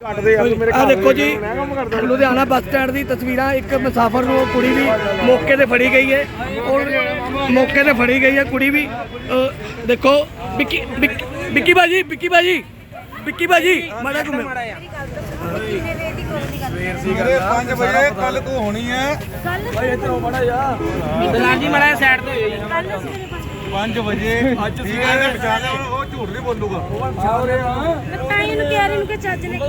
ਆ ਦੇਖੋ ਜੀ ਲੁਧਿਆਣਾ ਬੱਸ ਸਟੈਂਡ ਦੀ ਤਸਵੀਰਾਂ ਇੱਕ ਮੁਸਾਫਰ ਨੂੰ ਉਹ ਕੁੜੀ ਵੀ ਮੌਕੇ ਤੇ ਫੜੀ ਗਈ ਹੈ ਔਰ ਮੌਕੇ ਤੇ ਫੜੀ ਗਈ ਹੈ ਕੁੜੀ ਵੀ। ਅ, ਦੇਖੋ ਵਿੱਕੀ ਵਿੱਕੀ- ਵਿੱਕੀ ਬਾਜੀ ਵਿੱਕੀ ਬਾਜੀ ਵਿੱਕੀ ਬਾਜੀ ਮਾੜਾ ਘੁੰਮੇ ਸਵੇਰੇ 5 ਵਜੇ ਕੱਲ ਤੂੰ ਹੋਣੀ ਹੈ। ਦਲਾਲੀ ਮੜਾ ਸਾਈਡ ਤੇ ਹੋਈ 5 ਵਜੇ। ਅੱਜ ਬਚਾ ਕੇ ਉਹ ਝੂਠ ਨਹੀਂ ਬੋਲੂਗਾ ਤਾਂ ਇਹਨੂੰ ਕਹਿ ਰਹੀ ਨੂੰ ਕਿ ਚੱਜ ਨੇ ਕੋਈ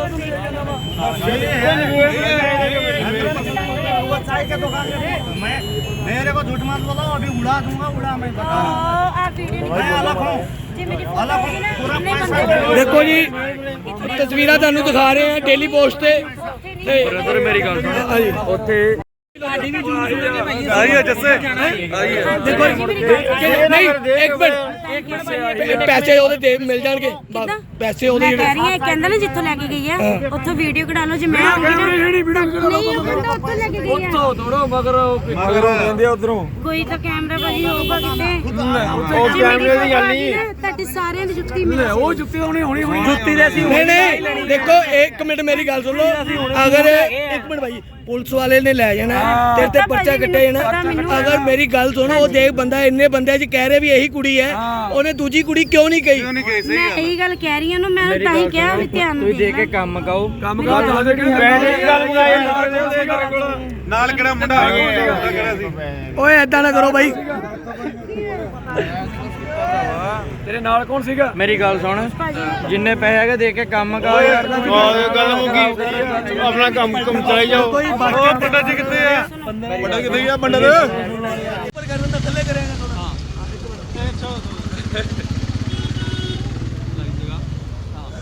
मेरे को झूठ मत बोलो अभी उड़ा दूंगा उड़ा मैं ਆ ਵੀਡੀਓ ਨਹੀਂ अलग हूँ ਜੇ ਮੇਰੀ ਫੋਟੋ ਹੋਈ ਨਾ ਕਿੰਨੇ ਬੰਦੇ ਦੇਖੋ ਜੀ ਤਸਵੀਰਾਂ ਤੁਹਾਨੂੰ ਦਿਖਾ ਰਹੇ ਹਾਂ ਡੇਲੀ ਪੋਸਟ ਤੇ ਤੇ ਬ੍ਰਦਰ ਮੇਰੀ ਗੱਲ ਸੁਣ ਹਾਂਜੀ ਉੱਥੇ ਸਾਡੀ ਵੀ ਜੂਸ ਲੈ ਕੇ ਭਾਈ आई है जैसे आई है ਦੇਖੋ ਕਿ- ਨਹੀਂ ਇੱਕ ਮਿੰਟ ਇਹ ਪੈਸੇ ਉਹਦੇ ਦੇ ਮਿਲ ਜਾਣਗੇ। ਕਿੱਦਾਂ? ਪੈਸੇ ਉਹਦੇ ਮੈਂ ਜਿਹੜੇ ਕਹਿ ਰਹੀ ਹਾਂ ਇਹ ਕਹਿੰਦਾ ਨਾ ਜਿੱਥੋਂ ਲੈ ਕੇ ਗਈ ਆ ਉੱਥੋਂ ਵੀਡੀਓ ਕਢਾ ਲਓ ਜੇ ਮੈਂ ਹੋਊਂਗੀ ਨਾ। ਨਹੀਂ ਉਹ ਕਹਿੰਦਾ ਉੱਥੋਂ ਲੈ ਕੇ ਗਈ ਆ। ਮਗਰ ਕਹਿੰਦੇ ਉਧਰੋਂ। ਕੋਈ ਤਾਂ ਕੈਮਰਾ ਭਾਜੀ ਹੋਊਗਾ ਕਿਤੇ। ਉਹ ਕੈਮਰੇ ਦੀ ਗੱਲ ਨਹੀਂ। ਤੁਹਾਡੀ ਸਾਰਿਆਂ ਦੀ ਜੁੱਤੀ ਮੇਰੀ ਉਹ ਜੁੱਤੀ ਤਾਂ ਉਹਨੇ ਹੋਣੀ ਹੋਣੀ। ਜੁੱਤੀ ਦੇ ਅਸੀਂ ਨਹੀਂ ਨਹੀਂ ਦੇਖੋ ਇੱਕ ਮਿੰਟ ਮੇਰੀ ਗੱਲ ਸੁਣ। ਲਓ ਅਗਰ ਇੱਕ ਮਿੰਟ ਭਾਈ ਪੁਲਿਸ ਵਾਲੇ ਨੇ ਲੈ ਜਾਣਾ ਤੇਰੇ ਤੇ ਪਰਚਾ ਕੱਟਿਆ ਜਾਣਾ। ਅਗਰ ਮੇਰੀ ਗੱਲ ਸੁਣ ਉਹ ਦੇਖ ਬੰਦਾ ਇੰਨੇ ਬੰਦਿਆਂ 'ਚ ਕਹਿ ਰਿਹਾ ਵੀ ਇਹੀ ਕੁੜੀ ਹੈ ਉਹਨੇ ਦੂਜੀ ਕੁੜੀ ਕਿਉਂ ਨਹੀਂ ਕਹੀ? ਮੈਂ ਇਹੀ ਗੱਲ ਕਹਿ ਰਹੀ ਹਾਂ ਨੂੰ ਮੈਂ ਤਾਂ ਹੀ ਕਿਹਾ ਵੀ ਧਿਆਨ ਤੁਸੀਂ ਦੇ ਕੇ ਕੰਮ ਕਾਓ ਕੰਮ ਨਾਲ ਕਿਹੜਾ ਮੁੰਡਾ? ਆ। ਗਿਆ ਕਿਹੜਾ ਸੀ? ਓਏ ਐਦਾਂ ਨਾ ਕਰੋ ਬਾਈ। ਤੇਰੇ ਨਾਲ ਕੌਣ ਸੀਗਾ ਮੇਰੀ ਗੱਲ ਸੁਣ ਜਿੰਨੇ ਪੈਸੇ ਹੈਗੇ ਦੇ ਕੇ ਕੰਮ ਕਾਓ ਯਾਰ ਗੱਲ ਹੋ ਗਈ ਆਪਣਾ ਕੰਮ ਕੰਮ ਚਲਾਈ ਜਾਓ ਉਹ ਪੰਡਾ ਜੀ ਕਿੱਥੇ ਆ ਪੰਡਾ ਕਿੱਥੇ ਆ ਪੰਡਾ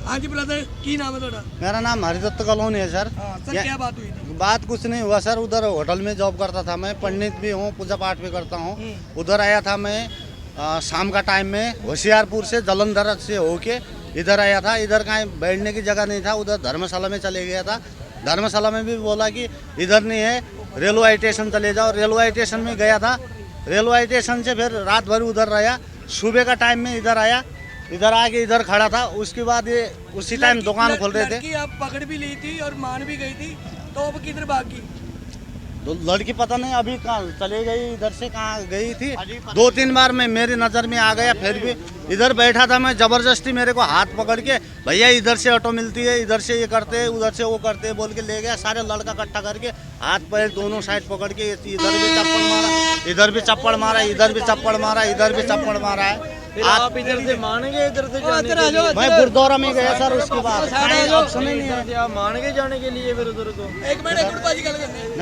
ਹਾਂਜੀ ਬ੍ਰਦਰ ਕੀ ਨਾਮ ਹੈ ਤੁਹਾਡਾ मेरा नाम हरिदत्त कॉलोनी है सर ਹਾਂ ਸਰ ਕੀ ਬਾਤ ਹੋਈ थी बात कुछ नहीं हुआ सर उधर होटल में जॉब करता था मैं पंडित भी हूँ पूजा पाठ भी करता हूँ उधर आया था मैं शाम का टाइम में होशियारपुर से जलंधर से होके इधर आया था। इधर कहीं बैठने की जगह नहीं था उधर धर्मशाला में चले गया था। धर्मशाला में भी बोला कि इधर नहीं है रेलवे स्टेशन चले जाओ। रेलवे स्टेशन में गया था। रेलवे स्टेशन से फिर रात भर उधर रहा। सुबह का टाइम में इधर आया। इधर आके इधर खड़ा था। उसके बाद ये उसी टाइम दुकान खोल रहे थे। आप पकड़ भी ली थी और मान भी गई थी। तो अब किधर भागी? तो लड़की पता नहीं अभी कहाँ चले गई इधर से कहाँ गई थी। दो तीन बार मैं मेरी नज़र में आ गया फिर भी इधर बैठा था मैं ज़बरदस्ती मेरे को हाथ पकड़ के भैया इधर से ऑटो मिलती है इधर से ये करते हैं उधर से वो करते हैं बोल के ले गया सारे लड़का इकट्ठा करके हाथ पैर दोनों साइड पकड़ के इधर भी चप्पड़ मारा इधर भी चप्पड़ मारा इधर भी चप्पड़ मारा इधर भी चप्पड़ मारा है आप इधर से मानेंगे इधर से जाने के लिए? मैं गुरुद्वारा में गया सर उसके बाद। कहीं ऑप्शन नहीं है आप जाने के लिए फिर उधर को? एक मिनट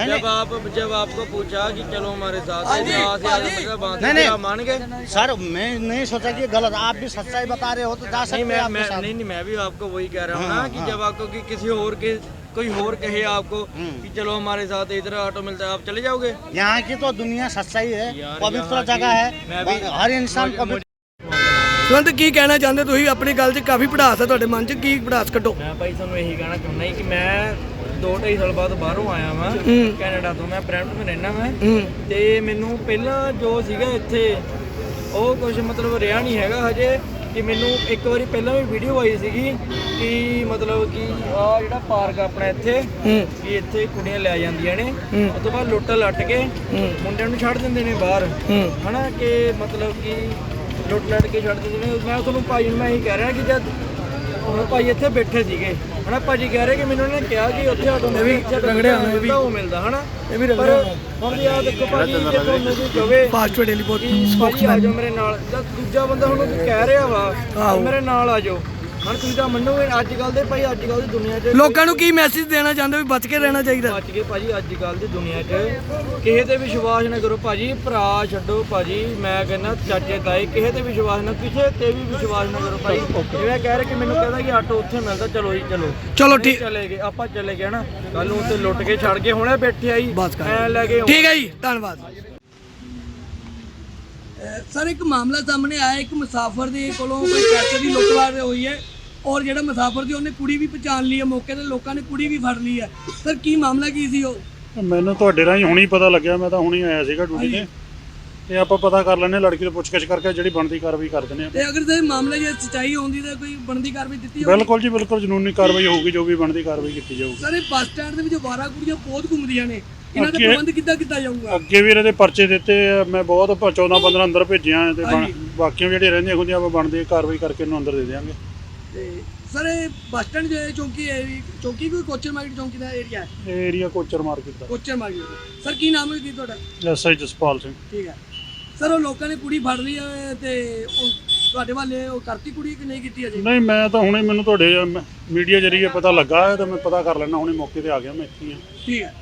जब आप जब आपको पूछा कि चलो हमारे साथ मतलब नहीं, नहीं। मान गए सर मैं नहीं सोचा कि गलत आप भी सच्चाई बता रहे हो तो जा नहीं सकते हैं नहीं नहीं मैं भी आपको वही कह रहा हूँ हाँ, ना कि हाँ। जब आपको कि किसी और के कोई और कहे आपको हम्म। कि चलो हमारे साथ इधर ऑटो मिलता है आप चले जाओगे? यहाँ की तो दुनिया सच्चाई है पवित्र जगह की- मैं भी- है हर इंसान पवित्र ਸੁਣਤ ਕੀ ਕਹਿਣਾ ਚਾਹੁੰਦੇ? ਤੁਸੀਂ ਆਪਣੀ ਗੱਲ 'ਚ ਕਾਫੀ ਪੜਾਸ ਹੈ ਤੁਹਾਡੇ ਮਨ 'ਚ ਕੀ ਪੜਾਸ ਕੱਢੋ ਮੈਂ ਭਾਈ ਤੁਹਾਨੂੰ ਇਹੀ ਕਹਿਣਾ ਚਾਹੁੰਦਾ ਕਿ ਮੈਂ ਦੋ ਢਾਈ ਸਾਲ ਬਾਅਦ ਬਾਹਰੋਂ ਆਇਆ ਵਾਂ ਹੂੰ। ਕੈਨੇਡਾ ਤੋਂ ਮੈਂ ਬ੍ਰੈਂਪਟਨ ਰਹਿਣਾ ਮੈਂ ਹੂੰ। ਤੇ ਮੈਨੂੰ ਪਹਿਲਾਂ ਜੋ ਸੀਗਾ ਇੱਥੇ ਉਹ ਕੁਝ ਮਤਲਬ ਰਿਹਾ ਨਹੀਂ ਹੈਗਾ ਹਜੇ ਕਿ ਮੈਨੂੰ ਇੱਕ ਵਾਰੀ ਪਹਿਲਾਂ ਵੀ ਵੀਡੀਓ ਆਈ ਸੀਗੀ ਕਿ ਮਤਲਬ ਕਿ ਆ ਜਿਹੜਾ ਪਾਰਕ ਆਪਣਾ ਇੱਥੇ ਹੂੰ। ਕਿ ਇੱਥੇ ਕੁੜੀਆਂ ਲੈ ਜਾਂਦੀਆਂ ਨੇ। ਹੂੰ। ਉਸ ਤੋਂ ਬਾਅਦ ਲੁੱਟ ਲੱਟ ਕੇ ਹੂੰ। ਮੁੰਡਿਆਂ ਨੂੰ ਛੱਡ ਦਿੰਦੇ ਨੇ ਬਾਹਰ। ਹੂੰ। ਹਨਾ ਕਿ ਮਤਲਬ ਕਿ ਲੁੱਟ ਲੱਟ ਕੇ ਛੱਡ ਦਿੰਦੇ ਨੇ ਮੈਂ ਤੁਹਾਨੂੰ ਭਾਈ ਨੂੰ ਮੈਂ ਇਹੀ ਕਹਿ ਰਿਹਾ ਕਿ ਜਦ ਹੁਣ ਭਾਈ ਇੱਥੇ ਬੈਠੇ ਸੀਗੇ ਹਨਾ ਭਾਜੀ ਕਹਿ ਰਹੇ ਕਿ ਮੈਨੂੰ ਉਹਨਾਂ ਨੇ ਕਿਹਾ ਕਿ ਉੱਥੇ ਆਟੋ ਇਹ ਵੀ ਰਗੜਿਆ ਹੋਇਆ, ਇਹ ਵੀ। ਉਹ ਮਿਲਦਾ ਹਨਾ? ਇਹ ਵੀ ਪਰ ਰਗੜਿਆ। ਹੁਣ ਆ ਦੇਖੋ ਭਾਜੀ ਜੇ ਤੁਹਾਨੂੰ ਕੋਈ ਕਵੇ ਫਾਸਟ ਫੂਡ ਡੇਲੀ ਬਹੁਤ ਭਾਜੀ ਆ ਜਾਓ ਮੇਰੇ ਨਾਲ। ਜਦ ਦੂਜਾ ਬੰਦਾ ਹੁਣ ਉਹਨੂੰ ਕਹਿ ਰਿਹਾ ਵਾ ਮੇਰੇ ਨਾਲ ਆ ਜਾਓ। ਹੁਣ ਤੁਸੀਂ ਤਾਂ ਮੰਨੋਗੇ ਅੱਜ ਕੱਲ ਦੇ ਭਾਈ ਅੱਜ ਕੱਲ ਦੀ ਦੁਨੀਆ 'ਚ ਲੋਕਾਂ ਨੂੰ ਕੀ ਮੈਸੇਜ ਦੇਣਾ ਚਾਹੁੰਦੇ ਵੀ ਬਚ ਕੇ ਰਹਿਣਾ ਚਾਹੀਦਾ? ਬਚ ਗਏ ਭਾਜੀ ਅੱਜ ਕੱਲ ਦੀ ਦੁਨੀਆ 'ਚ ਕਿਸੇ ਤੇ ਵਿਸ਼ਵਾਸ ਨਾ ਕਰੋ ਭਾਜੀ ਭਰਾ ਛੱਡੋ ਭਾਜੀ ਮੈਂ ਕਹਿੰਦਾ ਚਾਚੇ ਤਾਏ ਕਿਸੇ ਤੇ ਵਿਸ਼ਵਾਸ ਨਾ ਕਿਸੇ ਤੇ ਵੀ ਵਿਸ਼ਵਾਸ ਨਾ ਕਰੋ ਭਾਈ ਜਿਵੇਂ ਕਹਿ ਰਹੇ ਕਿ ਮੈਨੂੰ ਕਹਿੰਦਾ ਕਿ ਆਟੋ ਉੱਥੇ ਮਿਲਦਾ ਚਲੋ ਜੀ ਚਲੋ। ਚਲੋ ਠੀਕ। ਚਲੇ ਗਏ ਆਪਾਂ ਚਲੇ ਗਏ ਨਾ ਕੱਲ ਨੂੰ ਉੱਥੇ ਲੁੱਟ ਕੇ ਛੱਡ ਕੇ ਹੁਣੇ ਬੈਠੇ ਆਈ। ਐ ਲੈ ਕੇ ਠੀਕ ਹੈ ਜੀ ਧੰਨਵਾਦ। ਸਰ ਇੱਕ ਮਾਮਲਾ ਸਾਹਮਣੇ ਆਇਆ ਇੱਕ ਮੁਸਾਫਰ ਦੇ ਕੋਲੋਂ ਕੋਈ ਪੈਸੇ ਦੀ ਲੁੱਟਵਾਰ ਹੋਈ ਹੈ। ਔਰ ਜਿਹੜਾ ਮੁਸਾਫਰ ਸੀ ਉਹਨੇ ਕੁੜੀ ਵੀ ਪਛਾਣ ਲਈ ਹੈ ਮੌਕੇ ਤੇ ਲੋਕਾਂ ਨੇ ਕੁੜੀ ਵੀ ਫੜ ਲਈ ਹੈ। ਸਰ ਕੀ ਮਾਮਲਾ ਕੀ ਸੀ ਉਹ? ਮੈਨੂੰ ਤੁਹਾਡੇ ਰਾਹੀਂ ਹੁਣੀ ਪਤਾ ਲੱਗਿਆ ਮੈਂ ਤਾਂ ਹੁਣੀ ਆਇਆ ਸੀਗਾ ਡਿਊਟੀ ਤੇ। ਇਹ ਆਪਾਂ ਪਤਾ ਕਰ ਲੈਣੇ ਲੜਕੀ ਤੋਂ ਪੁੱਛਗਿੱਛ ਕਰਕੇ ਜਿਹੜੀ ਬਣਦੀ ਕਾਰਵਾਈ ਕਰ ਦਿੰਦੇ ਆ ਤੇ ਅਗਰ ਤੇ ਮਾਮਲੇ 'ਚ ਸੱਚਾਈ ਹੁੰਦੀ ਤਾਂ ਕੋਈ ਬਣਦੀ ਕਾਰਵਾਈ ਦਿੱਤੀ ਹੋਵੇ ਬਿਲਕੁਲ ਜੀ ਬਿਲਕੁਲ ਕਾਨੂੰਨੀ ਕਾਰਵਾਈ ਹੋਊਗੀ ਜੋ ਵੀ ਬਣਦੀ ਕਾਰਵਾਈ ਕੀਤੀ ਜਾਊਗੀ। ਸਰ ਇਹ ਬੱਸ ਸਟੈਂਡ ਦੇ ਵਿੱਚ 12 ਕੁੜੀਆਂ ਬਹੁਤ ਘੁੰਮਦੀਆਂ ਨੇ। ਇਹਨਾਂ ਦਾ ਪ੍ਰਬੰਧ ਕਿੱਦਾਂ ਕੀਤਾ ਜਾਊਗਾ? ਅੱਗੇ ਵੀ ਇਹਦੇ ਪਰਚੇ ਦਿੱਤੇ ਮੈਂ ਬਹੁਤ 14 15 ਅੰਦਰ ਭੇਜਿਆ ਤੇ ਬਾਕੀਆਂ ਜਿਹੜੀਆਂ ਰਹਿੰਦੀਆਂ ਹੁੰਦੀਆਂ ਆਪਾਂ ਬਣਦੀ ਕਾਰਵਾਈ ਕਰਕੇ ਇਹਨੂੰ ਅੰਦਰ ਦੇ ਦੇਵਾਂਗੇ ਤੇ ਸਰ ਇਹ ਬੱਸ ਸਟੈਂਡ ਜੋ ਹੈ ਚੌਂਕੀ ਹੈ ਇਹ ਚੌਂਕੀ ਕੋਈ ਕੋਚਰ ਮਾਰਕੀਟ ਚੌਂਕੀ ਦਾ ਏਰੀਆ ਹੈ? ਇਹ ਏਰੀਆ ਕੋਚਰ ਮਾਰਕੀਟ ਦਾ। ਕੋਚਰ ਮਾਰਕੀਟ ਸਰ ਕੀ ਨਾਮ ਹੈ ਜੀ ਤੁਹਾਡਾ? ਐਸਆਈ ਜਸਪਾਲ ਸਿੰਘ। ਠੀਕ ਹੈ। ਸਰ ਉਹ ਲੋਕਾਂ ਨੇ ਕੁੜੀ ਫੜ ਲਈ ਹੈ ਤੇ ਉਹ ਤੁਹਾਡੇ ਵਾਲੇ ਉਹ ਕਰਤੀ ਕੁੜੀ ਕਿ ਨਹੀਂ ਕੀਤੀ ਅਜੇ? ਨਹੀਂ ਮੈਂ ਤਾਂ ਹੁਣੇ ਮੈਨੂੰ ਤੁਹਾਡੇ ਮੀਡੀਆ ਜਰੀਏ ਪਤਾ ਲੱਗਾ ਹੈ ਤਾਂ ਮੈਂ ਪਤਾ ਕਰ ਲੈਣਾ ਹੁਣੇ ਮੌਕੇ ਤੇ ਆ ਗਿਆ ਮੈਂ ਇੱਥੇ ਹੀ ਹਾਂ। ਠੀਕ ਹੈ।